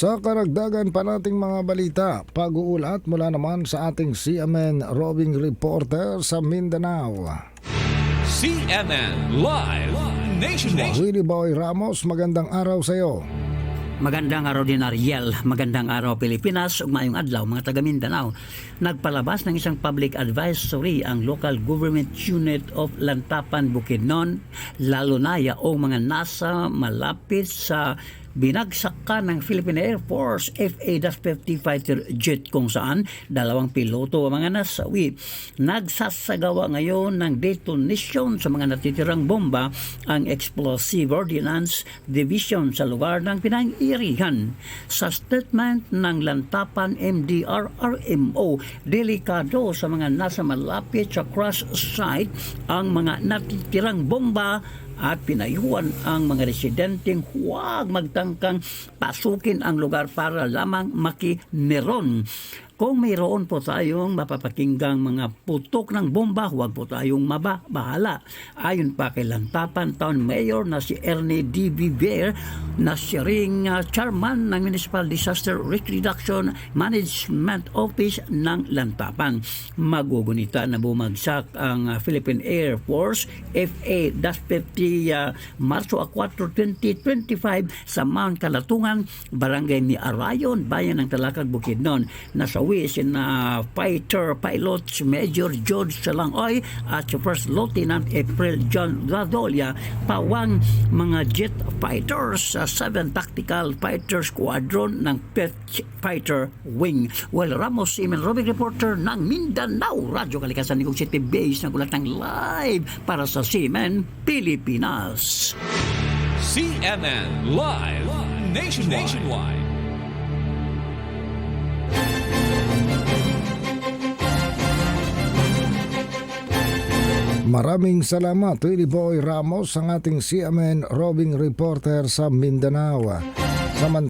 Sa karagdagan pa nating mga balita, pag-uulat mula naman sa ating CMN roving reporter sa Mindanao. CNN Live Nationwide. Willie Boy Ramos, magandang araw sa iyo. Magandang araw din Ariel, magandang araw Pilipinas, ug maayong adlaw mga taga Mindanao. Nagpalabas ng isang public advisory ang Local Government Unit of Lantapan Bukidnon, lalo na yaong mga nasa malapit sa binagsakan ng Philippine Air Force FA-50 fighter jet kung saan dalawang piloto ang mga nasawi. Nagsasagawa ngayon ng detonation sa mga natitirang bomba ang Explosive Ordnance Division sa lugar ng pinangirihan. Sa statement ng Lantapan MDR-RMO, delikado sa mga nasa malapit sa crash site ang mga natitirang bomba at pinayuhan ang mga residenteng huwag magtangkang pasukin ang lugar para lamang makimeron. Kung mayroon po tayong mapapakinggang mga putok ng bomba, huwag po tayong mabahala. Ayon pa kay Lantapan Town Mayor na si Ernie D. Viver na siya ring uh, chairman ng Municipal Disaster Risk Reduction Management Office ng Lantapan. Magugunita na bumagsak ang uh, Philippine Air Force FA-50 uh, Marso 4, 2025 sa Mount Kalatungan, Barangay ni Arayon, Bayan ng Talakag, Bukidnon. Nasawi si na fighter pilot si Major George Salangoy at First Lieutenant April John Radolia pawang mga jet fighters sa 7 Tactical Fighter Squadron ng 5th Fighter Wing. Well, Ramos, email Robin Reporter ng Mindanao, Radyo Kalikasan City Base na gulat ng live para sa Seaman, Pilipinas. CNN Live Nationwide. Nationwide. Maraming salamat, Willie Boy Ramos, ang ating CMN roving reporter sa Mindanao. Samantala,